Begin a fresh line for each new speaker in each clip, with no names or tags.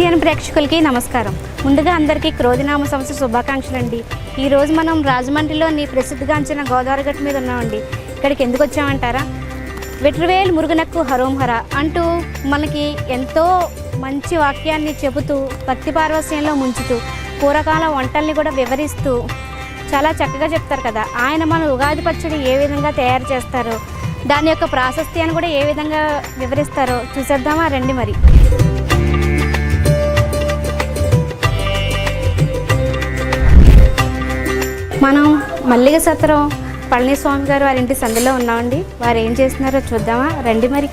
BCN ప్రేక్షకులకి నమస్కారం. ముందుగా అందరికీ క్రోధినామ సంస్థ శుభాకాంక్షలు అండి ఈరోజు మనం రాజమండ్రిలోని ప్రసిద్ధిగాంచిన గోదావరి గట్టు మీద ఉన్నామండి. ఇక్కడికి ఎందుకు వచ్చామంటారా? వెట్రివేల్ మురుగునక్కు హరోంహర అంటూ మనకి ఎంతో మంచి వాక్యాన్ని చెబుతూ భక్తి పార్వస్యంలో ముంచుతూ పూర్వకాల వంటల్ని కూడా వివరిస్తూ చాలా చక్కగా చెప్తారు కదా. ఆయన మన ఉగాది పచ్చడి ఏ విధంగా తయారు చేస్తారో దాని యొక్క ప్రాశస్త్యాన్ని కూడా ఏ విధంగా వివరిస్తారో చూసేద్దామా? రండి మరి. మనం మల్లిగ సత్రం పళనిస్వామి గారు వారి ఇంటి సందులో ఉన్నామండి. వారు ఏం చేస్తున్నారో చూద్దామా? రండి మరి.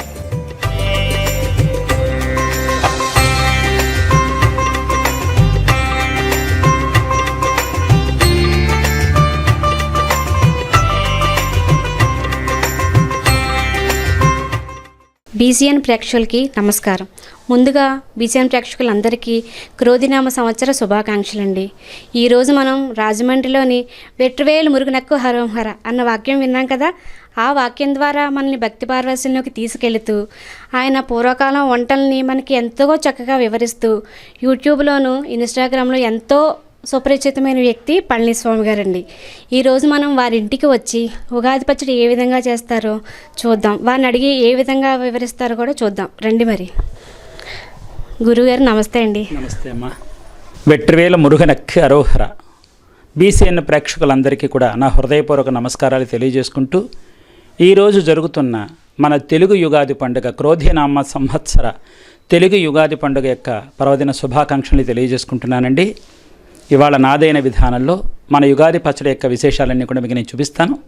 బీసీఎన్ ప్రేక్షకులకి నమస్కారం. ముందుగా బీసీఎన్ ప్రేక్షకులందరికీ క్రోధినామ సంవత్సర శుభాకాంక్షలండి. ఈరోజు మనం రాజమండ్రిలోని వెట్రవేలు మురుగునక్కు హరోహర అన్న వాక్యం విన్నాం కదా? ఆ వాక్యం ద్వారా మనల్ని భక్తి పార్వశ్యంలోకి తీసుకెళుతూ ఆయన పూర్వకాలం వంటల్ని మనకి ఎంతో చక్కగా వివరిస్తూ యూట్యూబ్లోను ఇన్స్టాగ్రామ్లో ఎంతో సుపరిచితమైన వ్యక్తి పళనిస్వామి గారండి. ఈరోజు మనం వారి ఇంటికి వచ్చి ఉగాది పచ్చడి ఏ విధంగా చేస్తారో చూద్దాం. వారిని అడిగి ఏ విధంగా వివరిస్తారో కూడా చూద్దాం. రండి మరి. గురుగారు నమస్తే అండి.
నమస్తే అమ్మా. వెట్రివేల మురుగనక్కి అరోహర. బీసీఎన్ ప్రేక్షకులందరికీ కూడా నా హృదయపూర్వక నమస్కారాలు తెలియజేసుకుంటూ ఈరోజు జరుగుతున్న మన తెలుగు యుగాది పండుగ క్రోధినామ సంవత్సర తెలుగు యుగాది పండుగ యొక్క పర్వదిన శుభాకాంక్షలు తెలియజేసుకుంటున్నానండి. ఇవాళ నాదైన విధానంలో మన యుగాది పచ్చడి యొక్క విశేషాలన్నీ కూడా మీకు నేను చూపిస్తాను.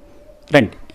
రండి.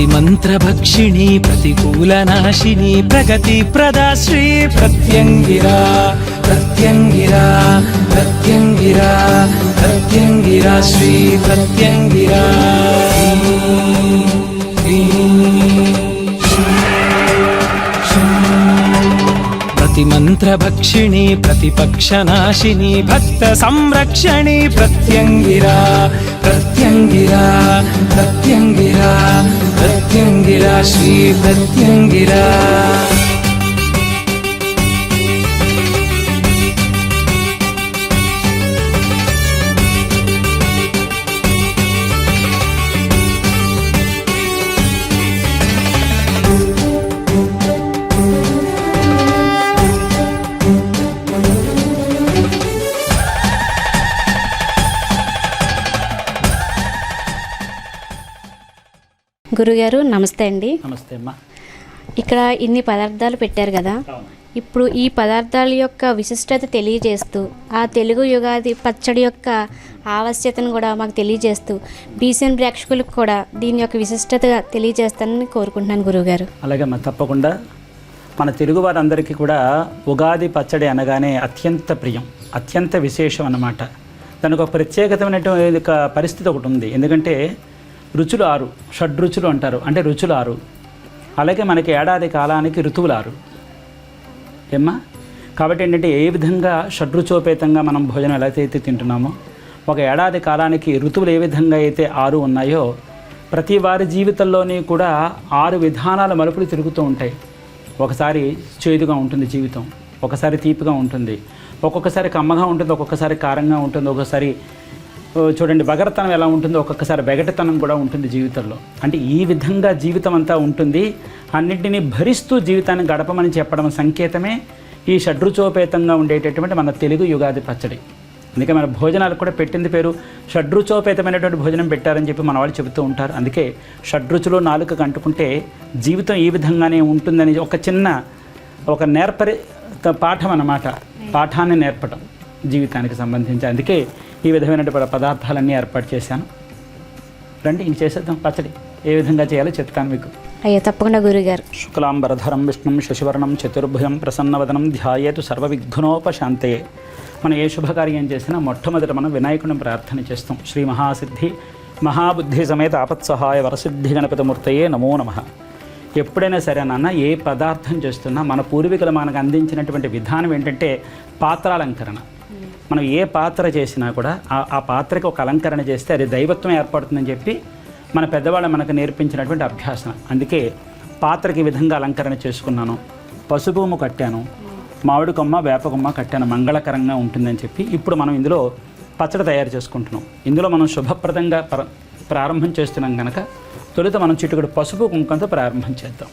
ప్రతి మంత్రభక్షిణి ప్రతికూలనాశిని ప్రగతి ప్రదా శ్రీ ప్రత్యంగిరా ప్రత్యంగిరా ప్రత్యంగిరా ప్రత్యంగిరా శ్రీ ప్రత్యంగిరా. ప్రతి మంత్రభక్షిణి ప్రతిపక్షనాశిని భక్త సంరక్షణి ప్రత్యంగిరా ప్రత్యంగిరా ప్రత్యంగిరా.
പ്രത്യങ്കില ശ്രീ പ്രത്യങ്കില గురుగారు నమస్తే అండి.
నమస్తే అమ్మా.
ఇక్కడ ఇన్ని పదార్థాలు పెట్టారు కదా. ఇప్పుడు ఈ పదార్థాల యొక్క విశిష్టత తెలియజేస్తూ ఆ తెలుగు యుగాది పచ్చడి యొక్క ఆవశ్యతను కూడా మాకు తెలియజేస్తూ బీసీఎన్ ప్రేక్షకులకు కూడా దీని యొక్క విశిష్టత తెలియజేస్తానని కోరుకుంటున్నాను గురువుగారు
అలాగే మరి తప్పకుండా మన తెలుగు వారందరికీ కూడా ఉగాది పచ్చడి అనగానే అత్యంత ప్రియం అత్యంత విశేషం అన్నమాట. దానికి ఒక ప్రత్యేకతమైనటువంటి ఒక పరిస్థితి ఒకటి ఉంది. ఎందుకంటే రుచులు ఆరు షడ్రుచులు అంటారు. అంటే రుచులు ఆరు. అలాగే మనకి ఏడాది కాలానికి ఋతువులు ఆరు. ఏమ్మా? కాబట్టి ఏంటంటే ఏ విధంగా షడ్రుచోపేతంగా మనం భోజనం ఎలా అయితే తింటున్నామో ఒక ఏడాది కాలానికి ఋతువులు ఏ విధంగా అయితే ఆరు ఉన్నాయో ప్రతి వారి జీవితంలోని కూడా ఆరు విధానాల మలుపులు తిరుగుతూ ఉంటాయి. ఒకసారి చేదుగా ఉంటుంది జీవితం ఒకసారి తీపిగా ఉంటుంది ఒక్కొక్కసారి కమ్మగా ఉంటుంది ఒక్కొక్కసారి కారంగా ఉంటుంది ఒక్కొక్కసారి చూడండి బగరతనం ఎలా ఉంటుందో ఒక్కొక్కసారి బెగటతనం కూడా ఉంటుంది జీవితంలో. అంటే ఈ విధంగా జీవితం అంతా ఉంటుంది. అన్నింటినీ భరిస్తూ జీవితాన్ని గడపమని చెప్పడం సంకేతమే. ఈ షడ్రుచోపేతంగా ఉండేటటువంటి మన తెలుగు యుగాది పచ్చడి. అందుకే మన భోజనాలకు కూడా పెట్టింది పేరు షడ్రుచోపేతమైనటువంటి భోజనం పెట్టారని చెప్పి మన వాళ్ళు చెబుతూ ఉంటారు. అందుకే షడ్రుచులు నాలుకకు అంటుకుంటే జీవితం ఈ విధంగానే ఉంటుందని ఒక చిన్న ఒక నేర్పరి పాఠం అన్నమాట. పాఠాన్ని నేర్పడం జీవితానికి సంబంధించి. అందుకే ఈ విధమైనటువంటి పదార్థాలన్నీ ఏర్పాటు చేశాను. రండి ఇంక చేసేద్దాం. పచ్చడి. ఏ విధంగా చేయాలో చెప్తాను మీకు.
అయ్యో తప్పకుండా గురుగారు.
శుక్లాంబరధరం విష్ణుం శశివర్ణం చతుర్భుజం ప్రసన్నవదనం ధ్యాయేతు సర్వవిఘ్నోపశాంతయే మనం ఏ శుభకార్యం చేసినా మొట్టమొదట మనం వినాయకుడిని ప్రార్థన చేస్తాం. శ్రీ మహాసిద్ధి మహాబుద్ధి సమేత ఆపత్సహాయ వరసిద్ధి గణపతిమూర్తయే నమో నమ. ఎప్పుడైనా సరే నాన్న ఏ పదార్థం చేస్తున్నా మన పూర్వీకులు మనకు అందించినటువంటి విధానం ఏంటంటే పాత్రాలంకరణ. మనం ఏ పాత్ర చేసినా కూడా ఆ పాత్రకి ఒక అలంకరణ చేస్తే అది దైవత్వం ఏర్పడుతుందని చెప్పి మన పెద్దవాళ్ళు మనకు నేర్పించినటువంటి అభ్యాసం అందుకే పాత్రకి విధంగా అలంకరణ చేసుకున్నాను. పసుపుము కట్టాను. మామిడి కొమ్మ వేప కొమ్మ కట్టాను. మంగళకరంగా ఉంటుందని చెప్పి ఇప్పుడు మనం ఇందులో పచ్చడి తయారు చేసుకుంటున్నాం. ఇందులో మనం శుభప్రదంగా ప్ర ప్రారంభం చేస్తున్నాం కనుక తొలుత మనం చిటుకుడు పసుపు కుంకంతో ప్రారంభం చేద్దాం.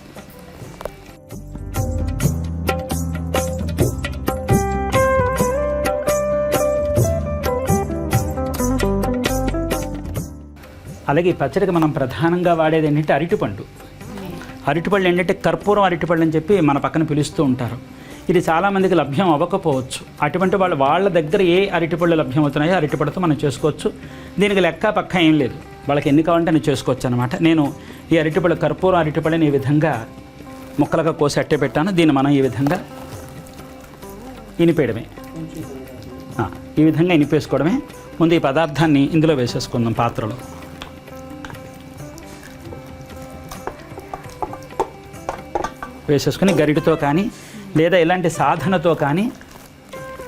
అలాగే ఈ పచ్చడికి మనం ప్రధానంగా వాడేది ఏంటంటే అరటిపండు. అరటిపళ్ళు ఏంటంటే కర్పూరం అరటిపళ్ళు అని చెప్పి మన పక్కన పిలుస్తూ ఉంటారు. ఇది చాలామందికి లభ్యం అవ్వకపోవచ్చు. అటువంటి వాళ్ళు వాళ్ళ దగ్గర ఏ అరటిపళ్ళు లభ్యం అవుతున్నాయో అరటిపళ్ళతో మనం చేసుకోవచ్చు. దీనికి లెక్క పక్క ఏం లేదు. వాళ్ళకి ఎన్ని కావాలంటే నేను చేసుకోవచ్చు అనమాట నేను ఈ అరటిపళ్ళు కర్పూరం అరటిపళ్ళని ఈ విధంగా ముక్కలుగా కోసి అట్టే పెట్టాను. దీన్ని మనం ఈ విధంగా ఇనిపేయడమే. ఈ విధంగా ఇనిపేసుకోవడమే. ముందు ఈ పదార్థాన్ని ఇందులో వేసేసుకుందాం పాత్రలో. వేసేసుకుని గరిటతో కానీ లేదా ఇలాంటి సాధనతో కానీ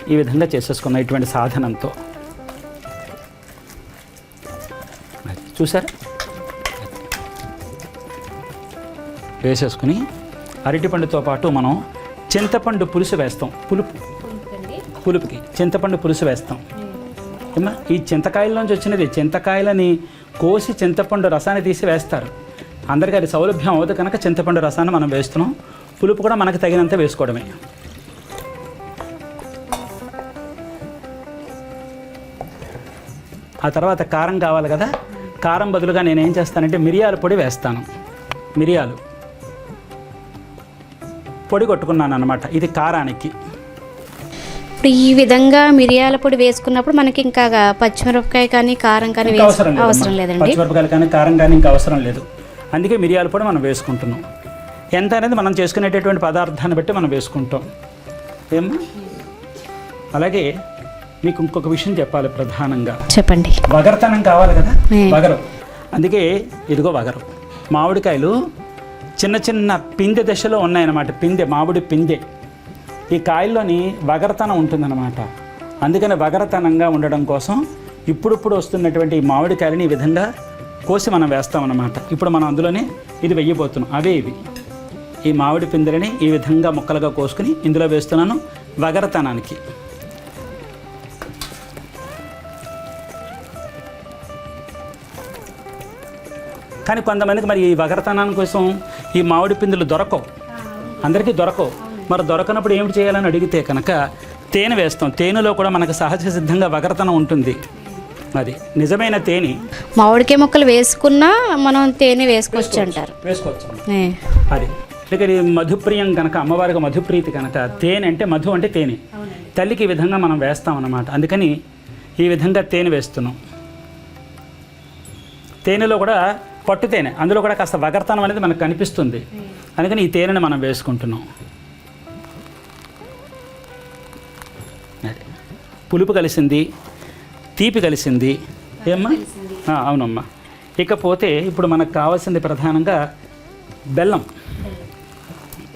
ఈ విధంగా చేసేసుకున్నాం ఇటువంటి సాధనంతో. చూసారా? వేసేసుకుని అరటిపండుతో పాటు మనం చింతపండు పులుసు వేస్తాం. పులుపు. పులుపుకి చింతపండు పులుసు వేస్తాం. ఏమ్మా ఈ చింతకాయల్లోంచి వచ్చినది చింతకాయలని కోసి చింతపండు రసాన్ని తీసి వేస్తారు. అందరికీ అది సౌలభ్యం అవ్వదు కనుక చింతపండు రసాన్ని మనం వేస్తున్నాం. పులుపు కూడా మనకు తగినంత వేసుకోవడమే. ఆ తర్వాత కారం కావాలి కదా? కారం బదులుగా నేను ఏం చేస్తానంటే మిరియాల పొడి వేస్తాను. మిరియాలు. పొడి కొట్టుకున్నాను అనమాట ఇది కారానికి.
ఇప్పుడు ఈ విధంగా మిరియాల పొడి వేసుకున్నప్పుడు మనకి ఇంకా పచ్చిమిరపకాయ కానీ కారం కానీ
అవసరం
లేదండి.
పచ్చిమిరపకాయలు కానీ కారం కానీ ఇంకా అవసరం లేదు. అందుకే మిరియాల పొడి మనం వేసుకుంటున్నాం. ఎంత అనేది మనం చేసుకునేటటువంటి పదార్థాన్ని బట్టి మనం వేసుకుంటాం. ఏమ్మా అలాగే మీకు ఇంకొక విషయం చెప్పాలి ప్రధానంగా.
చెప్పండి.
వగరతనం కావాలి కదా. వగరు. అందుకే ఇదిగో వగరు. మామిడికాయలు చిన్న చిన్న పిందె దశలో ఉన్నాయన్నమాట. పిందె మామిడి పిందె. ఈ కాయల్లోని వగరతనం ఉంటుందన్నమాట. అందుకని వగరతనంగా ఉండడం కోసం ఇప్పుడిప్పుడు వస్తున్నటువంటి ఈ మామిడికాయలని ఈ విధంగా కోసి మనం వేస్తామన్నమాట. ఇప్పుడు మనం అందులోనే ఇది వెయ్యబోతున్నాం అవే ఇవి. ఈ మామిడి పిందెలని ఈ విధంగా ముక్కలుగా కోసుకుని ఇందులో వేస్తున్నాను వగరతనానికి. కానీ కొంతమందికి మరి ఈ వగరతనాన్ని కోసం ఈ మామిడి పిందులు దొరకవు. అందరికీ దొరకవు. మరి దొరకనప్పుడు ఏమిటి చేయాలని అడిగితే కనుక తేనె వేస్తాం. తేనెలో కూడా మనకు సహజ సిద్ధంగా వగరతనం ఉంటుంది. అది నిజమైన తేనె.
మామిడికాయ ముక్కలు వేసుకున్నా మనం తేనె వేసుకోవచ్చు అంటారు.
వేసుకోవచ్చు. అది. ఈ మధుప్రియం కనుక అమ్మవారికి మధుప్రీతి కనుక తేనె అంటే మధు అంటే తేనె. తల్లికి ఈ విధంగా మనం వేస్తాం అన్నమాట అందుకని ఈ విధంగా తేనె వేస్తున్నాం. తేనెలో కూడా పట్టు తేనె అందులో కూడా కాస్త వగర్తనం అనేది మనకు కనిపిస్తుంది. అందుకని ఈ తేనెని మనం వేసుకుంటున్నాం. పులుపు కలిసింది తీపి కలిసింది. ఏమ్మా? అవునమ్మా. ఇకపోతే ఇప్పుడు మనకు కావాల్సింది ప్రధానంగా బెల్లం.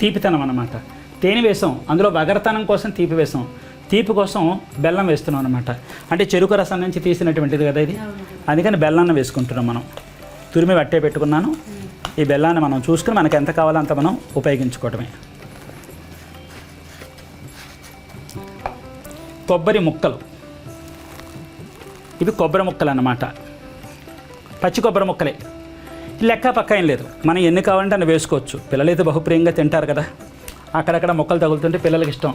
తీపితనం అన్నమాట. తేనె వేసాం అందులో వగరతనం కోసం తీపి వేసాం. తీపి కోసం బెల్లం వేస్తున్నాం అనమాట అంటే చెరుకు రసం నుంచి తీసినటువంటిది కదా ఇది. అందుకని బెల్లాన్ని వేసుకుంటున్నాం మనం. తురిమి పట్టే పెట్టుకున్నాను. ఈ బెల్లాన్ని మనం చూసుకుని మనకి ఎంత కావాలో అంత మనం ఉపయోగించుకోవటమే. కొబ్బరి ముక్కలు. ఇవి కొబ్బరి ముక్కలు అన్నమాట పచ్చి కొబ్బరి ముక్కలే. లెక్క పక్క ఏం లేదు. మనం ఎన్ని కావాలంటే అన్ని వేసుకోవచ్చు. పిల్లలైతే బహుప్రియంగా తింటారు కదా. అక్కడక్కడ మొక్కలు తగులుతుంటే పిల్లలకి ఇష్టం.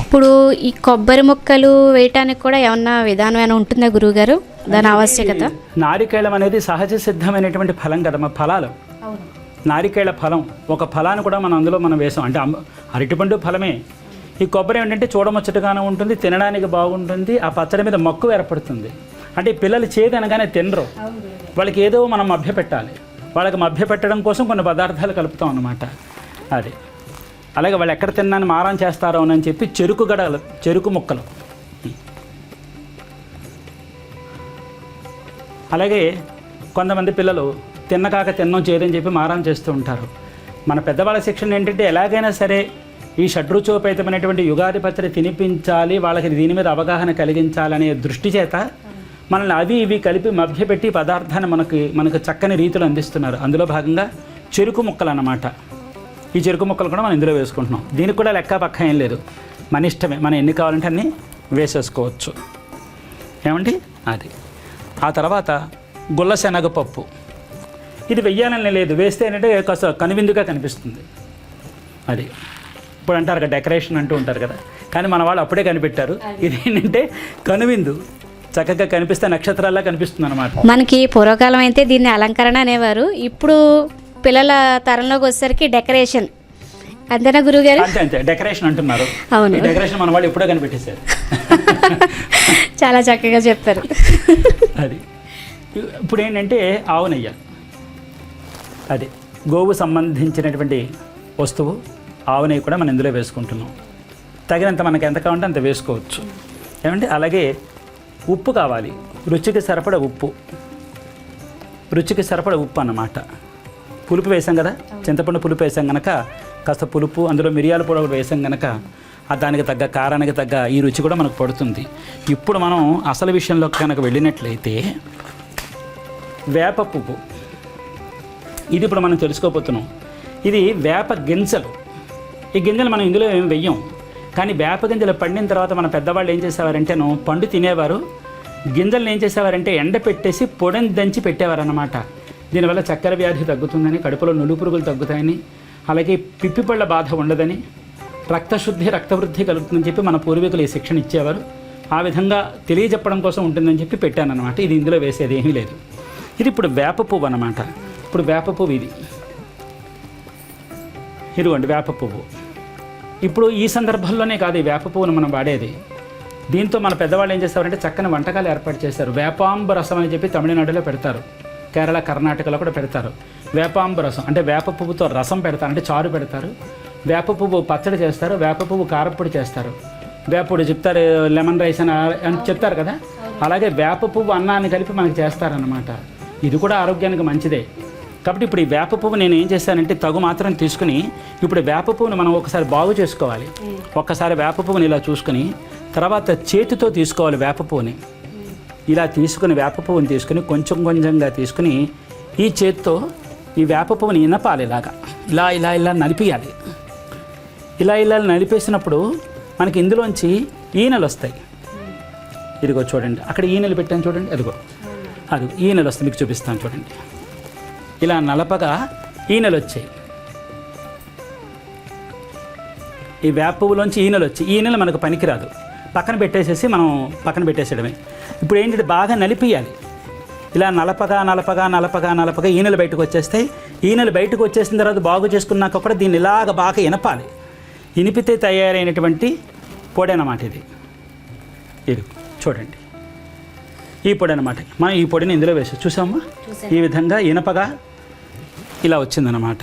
ఇప్పుడు ఈ కొబ్బరి ముక్కలు వేయటానికి కూడా ఏమన్నా విధానం ఏమైనా ఉంటుందా గురువుగారు? దాని ఆవశ్యకత?
నారికేళం అనేది సహజ సిద్ధమైనటువంటి ఫలం కదా మా ఫలాలు. నారికేళ ఫలం. ఒక ఫలాన్ని కూడా మనం అందులో మనం వేసాం. అంటే అరటిపండు ఫలమే. ఈ కొబ్బరి ఏంటంటే చూడముచ్చటగానే ఉంటుంది తినడానికి బాగుంటుంది ఆ పచ్చడి మీద మక్కువ ఏర్పడుతుంది. అంటే పిల్లలు చేదు అనగానే తినరు వాళ్ళకి ఏదో మనం మభ్య పెట్టాలి వాళ్ళకి మభ్యపెట్టడం కోసం కొన్ని పదార్థాలు కలుపుతాం అన్నమాట. అది. అలాగే వాళ్ళు ఎక్కడ తిన్నాను మారం చేస్తారో అని చెప్పి చెరుకు గడలు చెరుకు ముక్కలు. అలాగే కొంతమంది పిల్లలు తిన్నకాక తిన్నం చేయదని చెప్పి మారం చేస్తూ ఉంటారు. మన పెద్దవాళ్ళ శిక్షణ ఏంటంటే ఎలాగైనా సరే ఈ షడ్రుచోపేతమైనటువంటి యుగాది పత్రి తినిపించాలి వాళ్ళకి దీని మీద అవగాహన కలిగించాలనే దృష్టి చేత మనల్ని అవి ఇవి కలిపి మభ్యపెట్టి పదార్థాన్ని మనకి మనకు చక్కని రీతిలో అందిస్తున్నారు. అందులో భాగంగా చెరుకు ముక్కలు అన్నమాట. ఈ చెరుకు ముక్కలు కూడా మనం ఇందులో వేసుకుంటున్నాం. దీనికి కూడా లెక్క పక్క ఏం లేదు. మన ఇష్టమే. మనం ఎన్ని కావాలంటే అన్నీ వేసేసుకోవచ్చు. ఏమండి? అది. ఆ తర్వాత గుల్ల శనగపప్పు ఇది వెయ్యాలని లేదు. వేస్తే ఏంటంటే కాస్త కనువిందుగా కనిపిస్తుంది. అది. ఇప్పుడు అంటారు కదా డెకరేషన్ అంటూ ఉంటారు కదా. కానీ మన వాళ్ళు అప్పుడే కనిపెట్టారు. ఇది ఏంటంటే కనువిందు. చక్కగా కనిపిస్తే నక్షత్రాల్లా కనిపిస్తుంది అనమాట
మనకి పూర్వకాలం అయితే దీన్ని అలంకరణ అనేవారు. ఇప్పుడు పిల్లల తరంలోకి వచ్చేసరికి డెకరేషన్. అంతేనా గురువుగారు?
అంతే అంతే. డెకరేషన్ అంటున్నారు.
అవును.
డెకరేషన్ మన వాళ్ళు ఇప్పుడే కనిపెట్టేశారు.
చాలా చక్కగా చెప్పారు.
అది. ఇప్పుడు ఏంటంటే ఆవు నెయ్యి అది గోవు సంబంధించినటువంటి వస్తువు ఆవు నెయ్యి కూడా మనం ఇందులో వేసుకుంటున్నాం. తగినంత మనకి ఎంత కావాలంటే అంత వేసుకోవచ్చు. ఏమంటే అలాగే ఉప్పు కావాలి. రుచికి సరిపడ ఉప్పు. రుచికి సరిపడ ఉప్పు అన్నమాట. పులుపు వేసాం కదా? చింతపండు పులుపు వేసాం కనుక కాస్త పులుపు అందులో మిరియాల పొడి ఒకటి వేసాం కనుక ఆ దానికి తగ్గ కారానికి తగ్గ ఈ రుచి కూడా మనకు పడుతుంది. ఇప్పుడు మనం అసలు విషయంలో కనుక వెళ్ళినట్లయితే వేప పువ్వు. ఇది ఇప్పుడు మనం తెలుసుకోబోతున్నాం. ఇది వేప గింజలు. ఈ గింజలు మనం ఇందులో ఏం వెయ్యం కానీ వేప గింజలు పండిన తర్వాత మన పెద్దవాళ్ళు ఏం చేసేవారంటేను పండు తినేవారు. గింజలను ఏం చేసేవారంటే ఎండ పెట్టేసి పొడిని దంచి పెట్టేవారన్నమాట. దీనివల్ల చక్కెర వ్యాధి తగ్గుతుందని కడుపులో నులు పురుగులు తగ్గుతాయని అలాగే పిప్పిపళ్ళ బాధ ఉండదని రక్తశుద్ధి రక్తవృద్ధి కలుగుతుందని చెప్పి మన పూర్వీకులు ఈ శిక్షణ ఇచ్చేవారు. ఆ విధంగా తెలియజెప్పడం కోసం ఉంటుందని చెప్పి పెట్టానన్నమాట. ఇది ఇందులో వేసేది ఏమీ లేదు. ఇది ఇప్పుడు వేప పువ్వు అనమాట ఇప్పుడు వేప పువ్వు ఇది. ఇదిగోండి వేప పువ్వు. ఇప్పుడు ఈ సందర్భంలోనే కాదు ఈ వేప పువ్వును మనం వాడేది. దీంతో మన పెద్దవాళ్ళు ఏం చేస్తారంటే చక్కని వంటకాలు ఏర్పాటు చేశారు వేపాంబ రసం అని చెప్పి తమిళనాడులో పెడతారు. కేరళ కర్ణాటకలో కూడా పెడతారు. వేపాంబ రసం అంటే వేప పువ్వుతో రసం పెడతారు అంటే చారు పెడతారు. వేప పువ్వు పచ్చడి చేస్తారు వేప పువ్వు కారప్పొడి చేస్తారు. వేపుడు చెప్తారు లెమన్ రైస్ అని అని చెప్తారు కదా? అలాగే వేప పువ్వు అన్నాన్ని కలిపి మనకి చేస్తారనమాట ఇది కూడా ఆరోగ్యానికి మంచిదే. కాబట్టి ఇప్పుడు ఈ వేప పువ్వు నేను ఏం చేశానంటే తగు మాత్రం తీసుకుని ఇప్పుడు వేప పువ్వుని మనం ఒకసారి బాగు చేసుకోవాలి. ఒక్కసారి వేప పువ్వుని ఇలా చూసుకుని తర్వాత చేతితో తీసుకోవాలి వేప పువ్వుని. ఇలా తీసుకుని వేప పువ్వుని తీసుకుని కొంచెం కొంచెంగా తీసుకుని ఈ చేతితో ఈ వేప పువ్వుని ఇనపాలి ఇలాగా. ఇలా ఇలా ఇలా నలిపియాలి. ఇలా ఇలా నలిపేసినప్పుడు మనకి ఇందులోంచి ఈనెలు వస్తాయి. ఇదిగో చూడండి. అక్కడ ఈనెలు పెట్టాను చూడండి. అదిగో. అది ఈనెలు వస్తాయి. మీకు చూపిస్తాను చూడండి. ఇలా నలపగా ఈనెలు వచ్చాయి ఈ వేప పువ్వులోంచి ఈనెలు వచ్చి ఈనెలు మనకు పనికిరాదు. పక్కన పెట్టేసేసి మనం పక్కన పెట్టేసేయడమే. ఇప్పుడు ఏంటంటే బాగా నలిపియాలి. ఇలా నలపగా నలపగా నలపగా నలపగా ఈనెలు బయటకు వచ్చేస్తాయి. ఈనెలు బయటకు వచ్చేసిన తర్వాత బాగు చేసుకున్నాక కూడా దీన్ని ఇలాగ బాగా ఇనపాలి. ఇనిపితే తయారైనటువంటి పొడి అన్నమాట ఇది. ఇది చూడండి. ఈ పొడి అనమాట మనం ఈ పొడిని ఇందులో వేసి చూసామా ఈ విధంగా ఇనపగా ఇలా వచ్చిందనమాట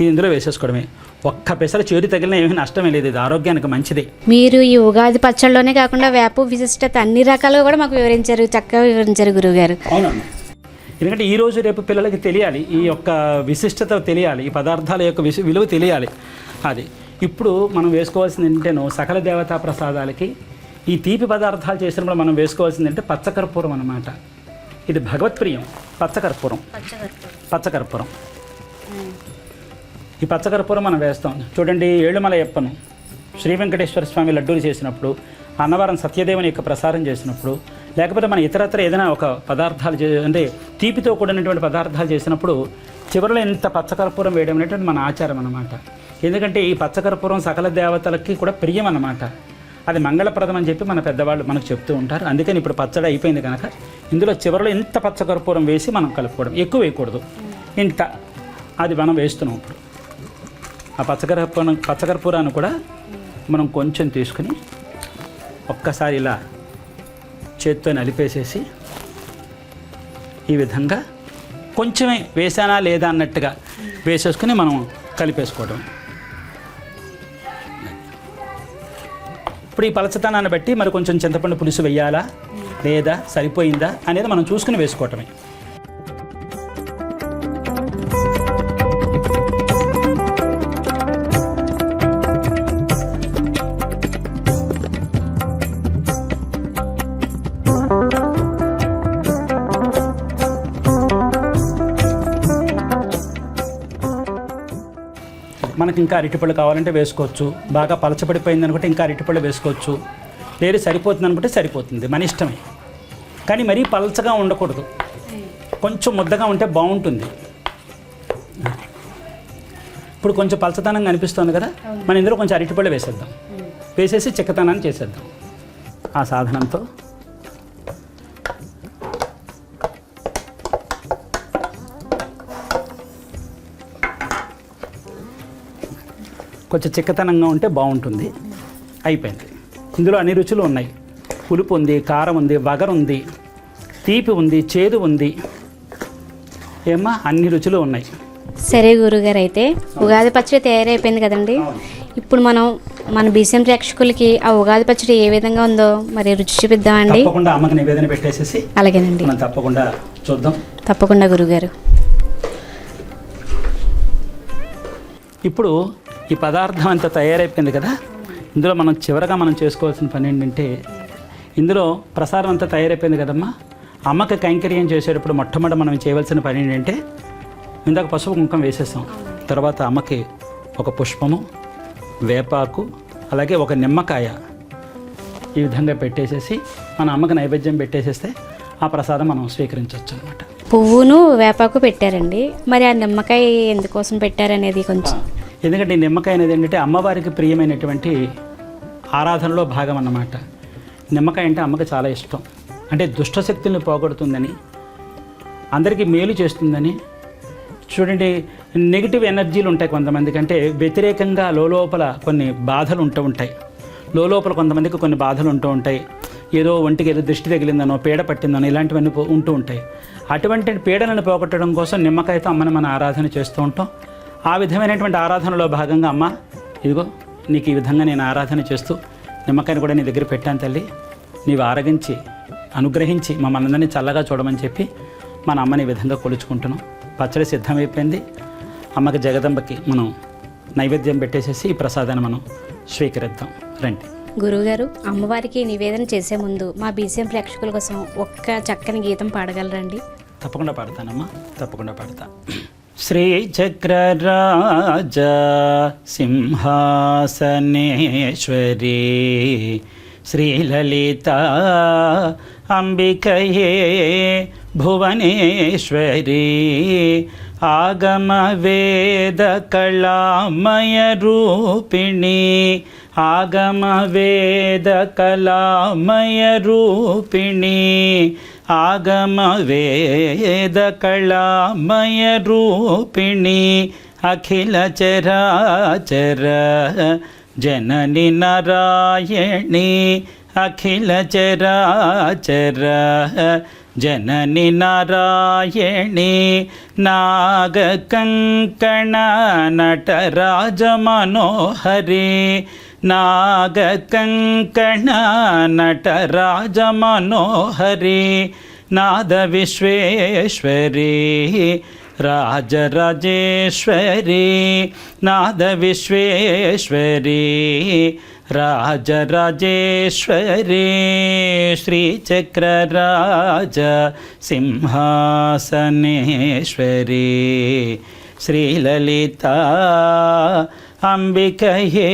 ఇది ఇందులో వేసేసుకోవడమే. ఒక్క పెసర చేదు తగిలిన ఏమీ నష్టమే లేదు. ఇది ఆరోగ్యానికి మంచిదే.
మీరు ఈ ఉగాది పచ్చళ్ళలోనే కాకుండా వేప విశిష్టత అన్ని రకాలుగా కూడా మాకు వివరించారు. చక్కగా వివరించారు గురువుగారు.
అవునమ్మా ఎందుకంటే ఈ రోజు రేపు పిల్లలకి తెలియాలి. ఈ యొక్క విశిష్టత తెలియాలి. ఈ పదార్థాల యొక్క విశ విలువ తెలియాలి. అది. ఇప్పుడు మనం వేసుకోవాల్సింది ఏంటంటేను సకల దేవతా ప్రసాదాలకి ఈ తీపి పదార్థాలు చేసినప్పుడు మనం వేసుకోవాల్సింది అంటే పచ్చకర్పూరం అన్నమాట. ఇది భగవత్ప్రియం పచ్చకర్పూరం పచ్చకర్పూరం ఈ పచ్చకర్పూరం మనం వేస్తాం. చూడండి ఏళ్ళుమల ఎప్పను. శ్రీ వెంకటేశ్వర స్వామి లడ్డూలు చేసినప్పుడు అన్నవరం సత్యదేవుని యొక్క ప్రసారం చేసినప్పుడు లేకపోతే మన ఇతరత్ర ఏదైనా ఒక పదార్థాలు చే అంటే తీపితో కూడినటువంటి పదార్థాలు చేసినప్పుడు చివరిలో ఇంత పచ్చకర్పూరం వేయడం అనేటువంటి మన ఆచారం అన్నమాట. ఎందుకంటే ఈ పచ్చకర్పూరం సకల దేవతలకి కూడా ప్రియం అన్నమాట. అది మంగళప్రదం అని చెప్పి మన పెద్దవాళ్ళు మనకు చెప్తూ ఉంటారు. అందుకని ఇప్పుడు పచ్చడి అయిపోయింది కనుక ఇందులో చివరిలో ఇంత పచ్చకర్పూరం వేసి మనం కలుపుకోవడం. ఎక్కువ వేయకూడదు. ఇంత అది మనం వేస్తున్నాం ఇప్పుడు. ఆ పచ్చకర్పూరం పచ్చకర్పూరాన్ని కూడా మనం కొంచెం తీసుకుని ఒక్కసారి ఇలా చేత్తో నలిపేసేసి ఈ విధంగా కొంచెమే వేసానా లేదా అన్నట్టుగా వేసేసుకుని మనం కలిపేసుకోవడం. ఇప్పుడు ఈ పలచతనాన్ని బట్టి మరి కొంచెం చింతపండు పులుసు వేయాలా లేదా సరిపోయిందా అనేది మనం చూసుకుని వేసుకోవటమే. మనకి ఇంకా అరటిపళ్ళు కావాలంటే వేసుకోవచ్చు. బాగా పలచబడిపోయింది అనుకుంటే ఇంకా అరటిపళ్ళు వేసుకోవచ్చు. లేదు సరిపోతుంది అనుకుంటే సరిపోతుంది. మన ఇష్టమే. కానీ మరీ పలచగా ఉండకూడదు. కొంచెం ముద్దగా ఉంటే బాగుంటుంది. ఇప్పుడు కొంచెం పలచదనంగా అనిపిస్తుంది కదా? మన ఇందులో కొంచెం అరటిపళ్ళు వేసేద్దాం. వేసేసి చిక్కతనాన్ని చేసేద్దాం. ఆ సాధనంతో కొంచెం చిక్కతనంగా ఉంటే బాగుంటుంది. అయిపోయింది. ఇందులో అన్ని రుచులు ఉన్నాయి. పులుపు ఉంది కారం ఉంది వగరు ఉంది తీపి ఉంది చేదు ఉంది. ఏమ్మా అన్ని రుచులు ఉన్నాయి.
సరే గురుగారు అయితే ఉగాది పచ్చడి తయారైపోయింది కదండి. ఇప్పుడు మనం మన బీసీఎం ప్రేక్షకులకి ఆ ఉగాది పచ్చడి ఏ విధంగా ఉందో మరి రుచి చూపిద్దామండి.
తప్పకుండా అమ్మకి నివేదన పెట్టేసేసి
అలాగేనండి.
మనం తప్పకుండా చూద్దాం.
తప్పకుండా గురుగారు.
ఇప్పుడు ఈ పదార్థం అంతా తయారైపోయింది కదా? ఇందులో మనం చివరగా మనం చేసుకోవాల్సిన పని ఏంటంటే ఇందులో ప్రసాదం అంతా తయారైపోయింది కదమ్మా? అమ్మకి కైంకర్యం చేసేటప్పుడు మొట్టమొదటి మనం చేయవలసిన పని ఏంటంటే ఇందాక పసుపు కుంకం వేసేసాం. తర్వాత అమ్మకి ఒక పుష్పము వేపాకు అలాగే ఒక నిమ్మకాయ ఈ విధంగా పెట్టేసేసి మన అమ్మకి నైవేద్యం పెట్టేసేస్తే ఆ ప్రసాదం మనం స్వీకరించవచ్చు అనమాట
పువ్వును వేపాకు పెట్టారండి. మరి ఆ నిమ్మకాయ ఎందుకోసం పెట్టారనేది కొంచెం
ఎందుకంటే ఈ నిమ్మకాయ అనేది ఏంటంటే అమ్మవారికి ప్రియమైనటువంటి ఆరాధనలో భాగం అన్నమాట. నిమ్మకాయ అంటే అమ్మకి చాలా ఇష్టం. అంటే దుష్టశక్తుల్ని పోగొడుతుందని అందరికీ మేలు చేస్తుందని. చూడండి నెగిటివ్ ఎనర్జీలు ఉంటాయి కొంతమందికి. అంటే వ్యతిరేకంగా లోపల కొన్ని బాధలు ఉంటూ ఉంటాయి. లోపల కొంతమందికి కొన్ని బాధలు ఉంటూ ఉంటాయి. ఏదో ఒంటికి ఏదో దృష్టి తగిలిందనో పీడ పట్టిందనో ఇలాంటివన్నీ ఉంటూ ఉంటాయి. అటువంటి పీడలను పోగొట్టడం కోసం నిమ్మకాయతో అమ్మని మనం ఆరాధన చేస్తూ ఉంటాం. ఆ విధమైనటువంటి ఆరాధనలో భాగంగా అమ్మ ఇదిగో నీకు ఈ విధంగా నేను ఆరాధన చేస్తూ నిమ్మకాయని కూడా నీ దగ్గర పెట్టాను తల్లి. నీవు ఆరగించి అనుగ్రహించి మమ్మల్ని చల్లగా చూడమని చెప్పి మన అమ్మని ఈ విధంగా కొలుచుకుంటున్నాం. పచ్చడి సిద్ధమైపోయింది. అమ్మకి జగదంబకి మనం నైవేద్యం పెట్టేసేసి ఈ ప్రసాదాన్ని మనం స్వీకరిద్దాం. రండి.
గురువుగారు అమ్మవారికి నివేదన చేసే ముందు మా బీసీఎం ప్రేక్షకుల కోసం ఒక్క చక్కని గీతం పాడగలరండి.
తప్పకుండా పాడతానమ్మా. తప్పకుండా పాడతా. శ్రీ చక్రరాజ సింహాసనేశ్వరి శ్రీలలిత అంబికయే భువనేశ్వరి ఆగమ వేద కళామయ రూపిణి ఆగమ వేద కళామయ రూపిణి అఖిల చరాచర జనని నారాయణి అఖిల చరాచర జనని నారాయణి నాగ కంకణ మనోహరి నాగకంకణ నటరాజ మనోహరి नागकङ्कणनटराजमनोहरि नादविश्वेश्वरी राजराजेश्वरी नादविश्वेश्वरी राजराजेश्वरी श्रीचक्रराज सिंहासनेश्वरी श्रीललिता అంబికయే.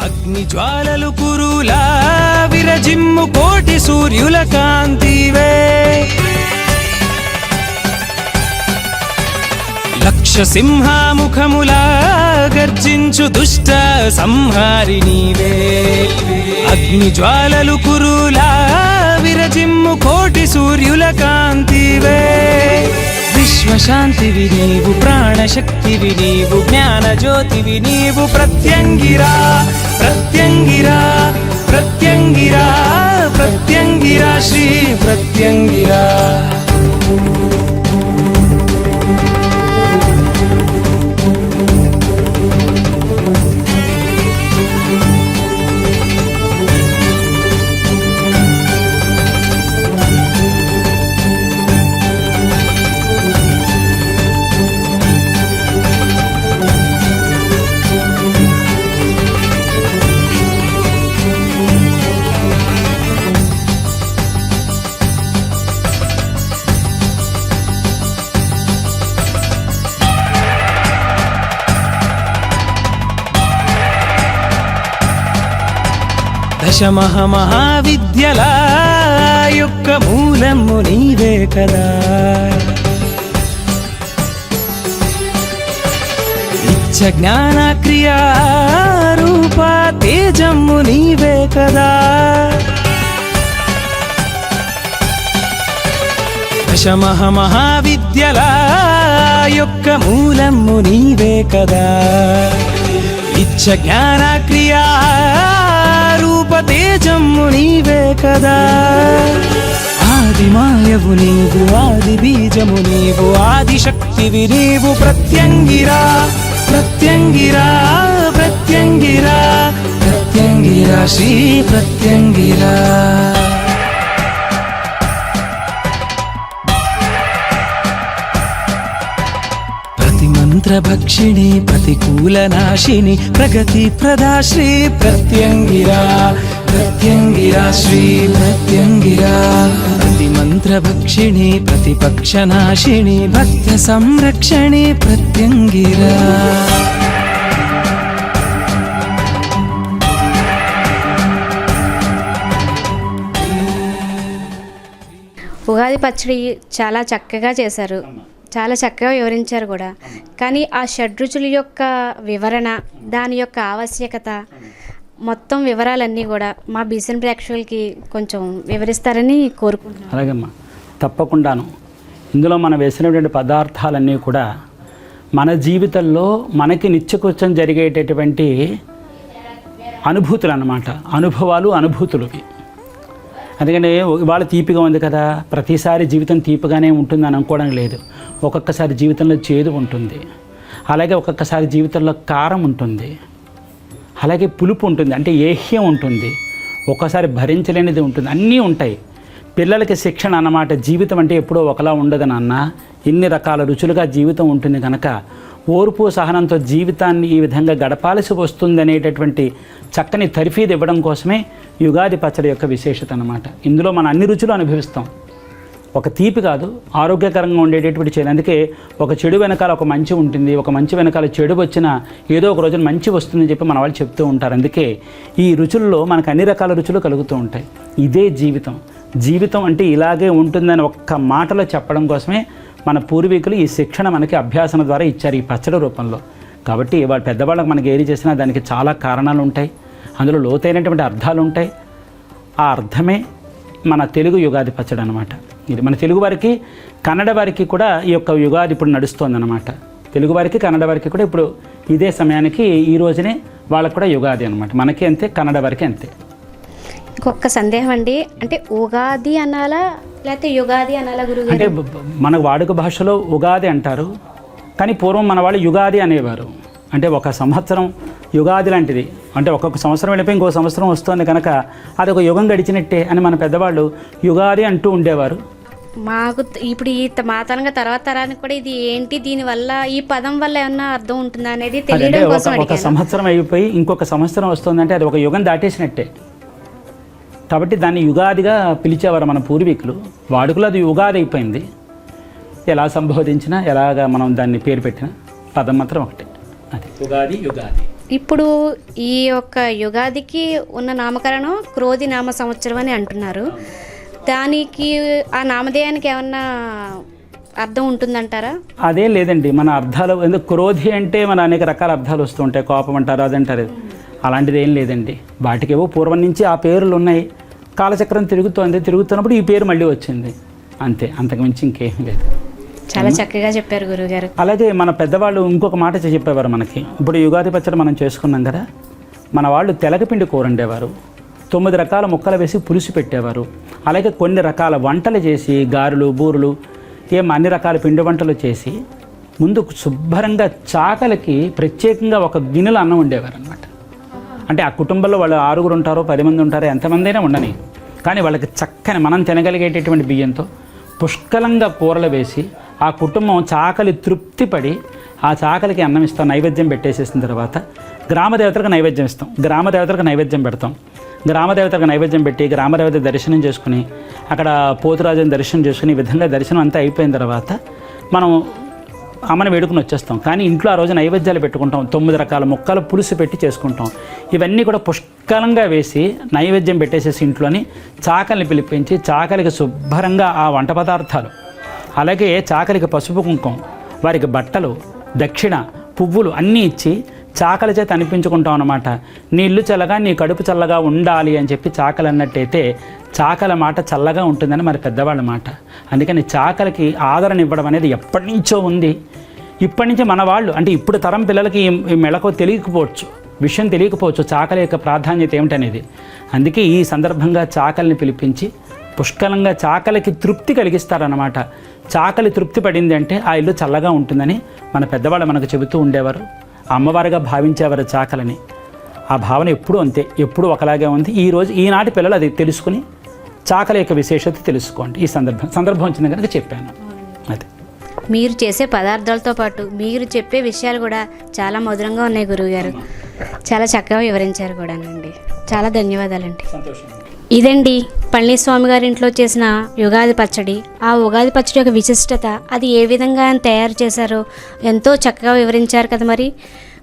అగ్ని జ్వాలలు కురులా విరజిమ్ము కోటి సూర్యుల కాంతివే. సింహాముఖములా గర్జించు దుష్ట సంహారి నీవే. అగ్ని జ్వాలలు కురులా విరజిమ్ము కోటి సూర్యుల కాంతివే. విశ్వశాంతివి నీవు ప్రాణశక్తివి నీవు జ్ఞానజ్యోతివి నీవు ప్రత్యంగిరా ప్రత్యంగిరా ప్రత్యంగిరా ప్రత్యంగిరా శ్రీ ప్రత్యంగిరా. దశమహ మహావిద్యల యొక్క మూలము నీవే కదా. ఇచ్చ జ్ఞాన క్రియా తేజము నీవే కదా. దశమహ మహావిద్యల యొక్క మూలము నీవే కదా. ఇచ్చ జ్ఞాన క్రియా తేజము నీవే కదా. ఆది మాయవు నీవు ఆది బీజము నీవు ఆది శక్తివి నీవు ప్రత్యంగిరా ప్రత్యంగిరా ప్రత్యంగిరా ప్రత్యంగిరా శ్రీ ప్రత్యంగిరా. ప్రతి మంత్ర భక్షిణి ప్రతికూల నాశిని ప్రగతి ప్రదా శ్రీ ప్రత్యంగిరా ప్రత్యంగిరా శ్రీ ప్రత్యంగిరా. ప్రతి మంత్ర భక్షిణి ప్రతిపక్ష నాశిని భక్త సంరక్షణి ప్రత్యంగిరా.
ఉగాది పచ్చడి చాలా చక్కగా చేశారు. చాలా చక్కగా వివరించారు కూడా. కానీ ఆ షడ్రుచుల యొక్క వివరణ దాని యొక్క ఆవశ్యకత మొత్తం వివరాలన్నీ కూడా మా బీసన్ ప్రేక్షకులకి కొంచెం వివరిస్తారని కోరుకుంటున్నాను.
అలాగమ్మా. తప్పకుండాను. ఇందులో మనం వేసినటువంటి పదార్థాలన్నీ కూడా మన జీవితంలో మనకి నిత్యకృత్యం జరిగేటటువంటి అనుభూతులు అన్నమాట అనుభవాలు అనుభూతులు ఇవి. అందుకని ఇవాళ తీపిగా ఉంది కదా ప్రతిసారి జీవితం తీపిగానే ఉంటుందని అనుకోవడం లేదు. ఒక్కొక్కసారి జీవితంలో చేదు ఉంటుంది. అలాగే ఒక్కొక్కసారి జీవితంలో కారం ఉంటుంది. అలాగే పులుపు ఉంటుంది. అంటే ఏహ్యం ఉంటుంది. ఒక్కసారి భరించలేనిది ఉంటుంది. అన్నీ ఉంటాయి. పిల్లలకి శిక్షణ అన్నమాట. జీవితం అంటే ఎప్పుడో ఒకలా ఉండదు నాన్న. ఇన్ని రకాల రుచులుగా జీవితం ఉంటుంది కనుక ఓర్పు సహనంతో జీవితాన్ని ఈ విధంగా గడపాల్సి వస్తుంది అనేటటువంటి చక్కని తర్ఫీదు ఇవ్వడం కోసమే యుగాది పచ్చడి యొక్క విశేషత అనమాట ఇందులో మనం అన్ని రుచులు అనుభవిస్తాం. ఒక తీపి కాదు ఆరోగ్యకరంగా ఉండేటటువంటి చేయాలి అందుకే ఒక చెడు వెనకాల ఒక మంచి ఉంటుంది ఒక మంచి వెనకాల చెడు వచ్చినా ఏదో ఒక రోజున మంచి వస్తుందని చెప్పి మన వాళ్ళు చెప్తూ ఉంటారు. అందుకే ఈ రుచుల్లో మనకు అన్ని రకాల రుచులు కలుగుతూ ఉంటాయి. ఇదే జీవితం. జీవితం అంటే ఇలాగే ఉంటుందని ఒక్క మాటలో చెప్పడం కోసమే మన పూర్వీకులు ఈ శిక్షణ మనకి అభ్యాసన ద్వారా ఇచ్చారు ఈ పచ్చడి రూపంలో. కాబట్టి వాళ్ళ పెద్దవాళ్ళకి మనకి ఏది చేసినా దానికి చాలా కారణాలు ఉంటాయి. అందులో లోతైనటువంటి అర్థాలు ఉంటాయి. ఆ అర్థమే మన తెలుగు యుగాది పచ్చడి అనమాట ఇది మన తెలుగు వారికి కన్నడ వారికి కూడా ఈ యొక్క యుగాది ఇప్పుడు నడుస్తోందనమాట తెలుగు వారికి కన్నడ వారికి కూడా ఇప్పుడు ఇదే సమయానికి ఈ రోజునే వాళ్ళకు కూడా యుగాది అనమాట మనకి అంతే కన్నడ వారికి అంతే.
ఇంకొక సందేహం అండి. అంటే ఉగాది అనాలా లేకపోతే యుగాది అనాలా
అంటే మన వాడుక భాషలో ఉగాది అంటారు కానీ పూర్వం మన వాళ్ళు యుగాది అనేవారు. అంటే ఒక సంవత్సరం యుగాది లాంటిది. అంటే ఒక్కొక్క సంవత్సరం వెళ్ళిపోయి ఇంకో సంవత్సరం వస్తుంది కనుక అది ఒక యుగం గడిచినట్టే అని మన పెద్దవాళ్ళు యుగాది అంటూ ఉండేవారు.
మాకు ఇప్పుడు ఈ మా తరంగా తర్వాత తరానికి కూడా ఇది ఏంటి? దీని వల్ల ఈ పదం వల్ల ఏమన్నా అర్థం ఉంటుందా అనేది తెలియడం
ఒక
కోసం
ఒక
అడిగాను.
సంవత్సరం అయిపోయి ఇంకొక సంవత్సరం వస్తుందంటే అది ఒక యుగం దాటేసినట్టే. కాబట్టి దాన్ని యుగాదిగా పిలిచేవారు మన పూర్వీకులు. వాడుకలో అది యుగాది అయిపోయింది. ఎలా సంబోధించినా ఎలాగా మనం దాన్ని పేరు పెట్టినా పదం మాత్రం ఒకటే. అది. యుగాది యుగాది.
ఇప్పుడు ఈ యొక్క యుగాదికి ఉన్న నామకరణం క్రోధి నామ సంవత్సరం అని అంటున్నారు. దానికి ఆ నామధేయానికి ఏమన్నా అర్థం ఉంటుందంటారా?
అదేం లేదండి. మన అర్థాలు ఎందుకు క్రోధి అంటే మన అనేక రకాల అర్థాలు వస్తూ ఉంటాయి. కోపం అంటారు అదంటారు. అలాంటిది ఏం లేదండి. వాటికేవో పూర్వం నుంచి ఆ పేర్లు ఉన్నాయి కాలచక్రం తిరుగుతోంది. తిరుగుతున్నప్పుడు ఈ పేరు మళ్ళీ వచ్చింది. అంతే. అంతకుమించి ఇంకేం లేదు.
చాలా చక్కగా చెప్పారు గురువుగారు.
అలాగే మన పెద్దవాళ్ళు ఇంకొక మాట చెప్పేవారు మనకి. ఇప్పుడు యుగాది పచ్చడి మనం చేసుకున్నాం కదా మన వాళ్ళు తెలగపిండి కూర వండేవారు. తొమ్మిది రకాల ముక్కలు వేసి పులుసు పెట్టేవారు. అలాగే కొన్ని రకాల వంటలు చేసి గారెలు బూరెలు ఏం అన్ని రకాల పిండి వంటలు చేసి ముందు శుభ్రంగా చాకలకి ప్రత్యేకంగా ఒక గిన్నెలో అన్నం వండేవారు అనమాట అంటే ఆ కుటుంబంలో వాళ్ళు ఆరుగురు ఉంటారో పది మంది ఉంటారో ఎంతమంది అయినా ఉండని. కానీ వాళ్ళకి చక్కని మనం తినగలిగేటటువంటి బియ్యంతో పుష్కలంగా కూరలు వేసి ఆ కుటుంబం చాకలి తృప్తిపడి ఆ చాకలికి అన్నం ఇస్తాం నైవేద్యం పెట్టేసేసిన తర్వాత గ్రామదేవతలకు నైవేద్యం ఇస్తాం. గ్రామ దేవతలకు నైవేద్యం పెడతాం. గ్రామ దేవతలకు నైవేద్యం పెట్టి గ్రామ దేవత దర్శనం చేసుకుని అక్కడ పోతురాజుని దర్శనం చేసుకుని ఈ విధంగా దర్శనం అంతా అయిపోయిన తర్వాత మనం అమ్మని వేడుకుని వచ్చేస్తాం. కానీ ఇంట్లో ఆ రోజు నైవేద్యాలు పెట్టుకుంటాం. తొమ్మిది రకాల ముక్కలు పులుసు పెట్టి చేసుకుంటాం. ఇవన్నీ కూడా పుష్కలంగా వేసి నైవేద్యం పెట్టేసేసి ఇంట్లోని చాకలిని పిలిపించి చాకలికి శుభ్రంగా ఆ వంట పదార్థాలు అలాగే చాకలికి పసుపు కుంకుమ వారికి బట్టలు దక్షిణ పువ్వులు అన్నీ ఇచ్చి చాకలి చేత అనిపించుకుంటాం అన్నమాట. నీ ఇల్లు చల్లగా నీ కడుపు చల్లగా ఉండాలి అని చెప్పి చాకలి అన్నట్టయితే చాకల మాట చల్లగా ఉంటుందని మరి పెద్దవాళ్ళ మాట. అందుకని చాకలికి ఆదరణ ఇవ్వడం అనేది ఎప్పటి నుంచో ఉంది. ఇప్పటి నుంచి మన వాళ్ళు అంటే ఇప్పుడు తరం పిల్లలకి ఈ- ఈ మెళకు తెలియకపోవచ్చు విషయం తెలియకపోవచ్చు చాకలి యొక్క ప్రాధాన్యత ఏమిటనేది. అందుకే ఈ సందర్భంగా చాకలిని పిలిపించి పుష్కలంగా చాకలికి తృప్తి కలిగిస్తారన్నమాట. చాకలి తృప్తి పడింది అంటే ఆ ఇల్లు చల్లగా ఉంటుందని మన పెద్దవాళ్ళు మనకు చెబుతూ ఉండేవారు. అమ్మవారిగా భావించేవారు చాకలని. ఆ భావన ఎప్పుడూ అంతే ఎప్పుడూ ఒకలాగే ఉంది. ఈ రోజు ఈనాటి పిల్లలు అది తెలుసుకుని చాకలి యొక్క విశేషత తెలుసుకోండి. ఈ సందర్భం సందర్భం వచ్చింది కనుక చెప్పాను. అదే.
మీరు చేసే పదార్థాలతో పాటు మీరు చెప్పే విషయాలు కూడా చాలా మధురంగా ఉన్నాయి గురువుగారు. చాలా చక్కగా వివరించారు కూడానండి. చాలా ధన్యవాదాలండి.
సంతోషం.
ఇదండి పళనిస్వామి గారి ఇంట్లో చేసిన యుగాది పచ్చడి. ఆ ఉగాది పచ్చడి యొక్క విశిష్టత అది ఏ విధంగా ఆయన తయారు చేశారో ఎంతో చక్కగా వివరించారు కదా మరి.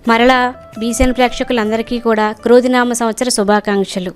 మరలా బీసీఎన్ ప్రేక్షకులందరికీ కూడా క్రోధినామ సంవత్సర శుభాకాంక్షలు.